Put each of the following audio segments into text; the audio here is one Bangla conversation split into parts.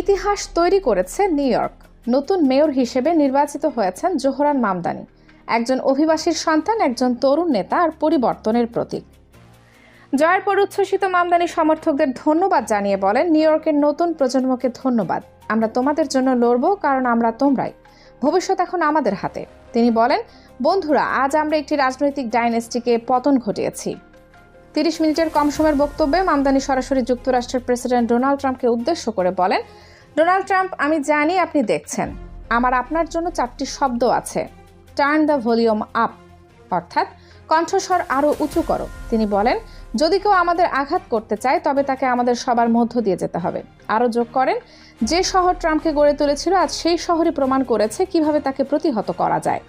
ইতিহাস তৈরি করেছে নিউ ইয়র্ক। নতুন মেয়র হিসেবে নির্বাচিত হয়েছেন জোহরান মামদানি। একজন অভিবাসীর সন্তান, একজন তরুণ নেতা আর পরিবর্তনের প্রতীক। জয়ের পর উচ্ছ্বসিত মামদানি সমর্থকদের ধন্যবাদ জানিয়ে বলেন, নিউ ইয়র্কের নতুন প্রজন্মকে ধন্যবাদ। আমরা তোমাদের জন্য লড়ব, কারণ আমরা তোমরাই। ভবিষ্যৎ এখন আমাদের হাতে। তিনি বলেন, বন্ধুরা, আজ আমরা একটি রাজনৈতিক ডাইনেস্টিকে পতন ঘটিয়েছি। তিরিশ মিনিটের কম সময়ের বক্তব্যে মামদানি সরাসরি যুক্তরাষ্ট্রের প্রেসিডেন্ট ডোনাল্ড ট্রাম্পকে উদ্দেশ্য করে বলেন ডোনাল্ড ট্রাম্প, আমি জানি আপনি দেখছেন। আমার আপনার জন্য চারটি শব্দ আছে। টার্ন দ্য ভলিউম আপ অর্থাৎ কণ্ঠস্বর আরও উঁচু করো। তিনি বলেন, যদি কেউ আমাদের আঘাত করতে চায়, তবে তাকে আমাদের সবার মধ্য দিয়ে যেতে হবে। আরও যোগ করেন, যে শহর ট্রাম্পকে গড়ে তুলেছিল, আজ সেই শহরই প্রমাণ করেছে কীভাবে তাকে প্রতিহত করা যায়।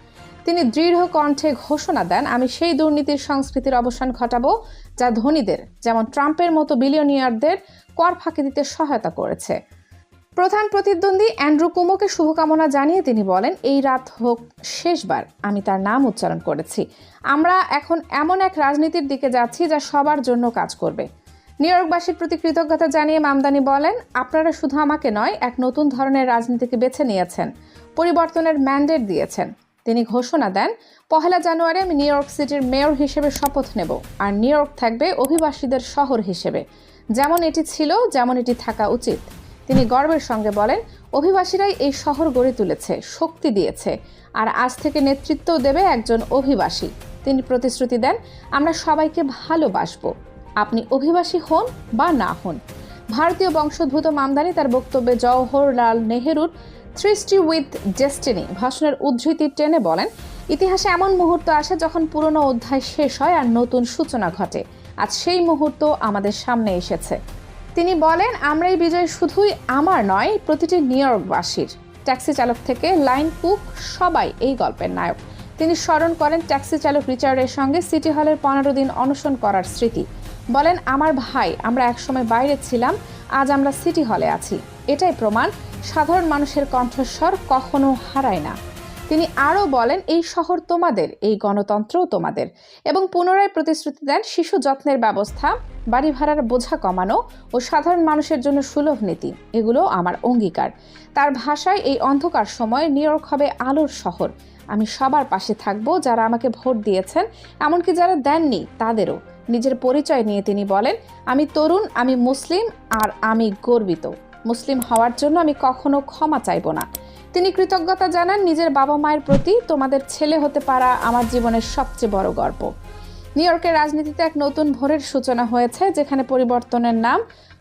তিনি দৃঢ় কণ্ঠে ঘোষণা দেন, আমি সেই দুর্নীতির সংস্কৃতির অবসান ঘটাবো যা ধনীদের, যেমন ট্রাম্পের মতো বিলিয়নিয়ারদের, কর ফাঁকি দিতে সহায়তা করেছে। প্রধান প্রতিদ্বন্দ্বী অ্যান্ড্রু কুমোকে শুভকামনা জানিয়ে তিনি বলেন, এই রাত হোক, শেষবার আমি তার নাম উচ্চারণ করেছি। আমরা এখন এমন এক রাজনীতির দিকে যাচ্ছি যা সবার জন্য কাজ করবে। নিউ ইয়র্কবাসীর প্রতি কৃতজ্ঞতা জানিয়ে মামদানি বলেন, আপনারা শুধু আমাকে নয়, এক নতুন ধরনের রাজনীতিকে বেছে নিয়েছেন, পরিবর্তনের ম্যান্ডেট দিয়েছেন। তিনি ঘোষণা দেন, পহেলা জানুয়ারি আমি নিউ ইয়র্ক সিটির মেয়র হিসেবে শপথ নেব, আর নিউ ইয়র্ক থাকবে অভিবাসীদের শহর হিসেবে। যেমন এটি ছিল, যেমন এটি থাকা উচিত। তিনি গর্বের সঙ্গে বলেন, অভিবাসীরাই এই শহর গড়ে তুলেছে, শক্তি দিয়েছে, আর আজ থেকে নেতৃত্বও দেবে একজন অভিবাসী। তিনি প্রতিশ্রুতি দেন, আমরা সবাইকে ভালোবাসবো। আপনি অভিবাসী হন বা না হন। ভারতীয় বংশোদ্ভূত মামদানি তার বক্তব্যে জওহরলাল নেহেরুর থ্রিস্টি উইথ ডেস্টিনি ভাষণের উদ্ধৃতি টেনে বলেন, ইতিহাসে এমন মুহূর্ত আসে যখন পুরনো অধ্যায় শেষ হয় আর নতুন সূচনা ঘটে। আজ সেই মুহূর্ত আমাদের সামনে এসেছে। তিনি বলেন, আমরা এই বিজয় শুধুই আমার নয়, প্রতিটি নিউ ইয়র্কবাসীর ট্যাক্সি চালক থেকে লাইন কুক সবাই এই গল্পের নায়ক। তিনি স্মরণ করেন ট্যাক্সি চালক রিচার্ডের সঙ্গে সিটি হলের পনেরো দিন অনশন করার স্মৃতি। বলেন, আমার ভাই, আমরা একসময় বাইরে ছিলাম, আজ আমরা সিটি হলে আছি। এটাই প্রমাণ, সাধারণ মানুষের কণ্ঠস্বর কখনো হারায় না। তিনি আরও বলেন, এই শহর তোমাদের, এই গণতন্ত্রও তোমাদের। এবং পুনরায় প্রতিশ্রুতি দেন, শিশু যত্নের ব্যবস্থা, বাড়ি ভাড়ার বোঝা কমানো ও সাধারণ মানুষের জন্য সুলভ নীতি, এগুলো আমার অঙ্গীকার। তার ভাষায় এই অন্ধকার সময়ে নিউ ইয়র্ক হবে আলোর শহর। আমি সবার পাশে থাকব, যারা আমাকে ভোট দিয়েছেন, এমনকি যারা দেননি, তাদেরও। নিজের পরিচয় নিয়ে তিনি বলেন, আমি তরুণ, আমি মুসলিম, আর আমি গর্বিত। মুসলিম হওয়ার জন্য আমি কখনো ক্ষমা চাইব না। তিনি কৃতজ্ঞতা জানান, নিজের বাবা মায়ের প্রতি তোমাদের ছেলে হতে পারা আমার জীবনের সবচেয়ে বড় গর্ব। নিউ ইয়র্কের রাজনীতিতে এক নতুন ভোরের সূচনা হয়েছে, যেখানে পরিবর্তনের নাম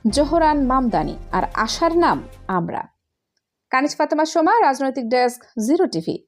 জোহরান মামদানি আর আশার নাম আমরা। কানিজ ফাতেমা সোমা, রাজনৈতিক ডেস্ক, জিরো টিভি।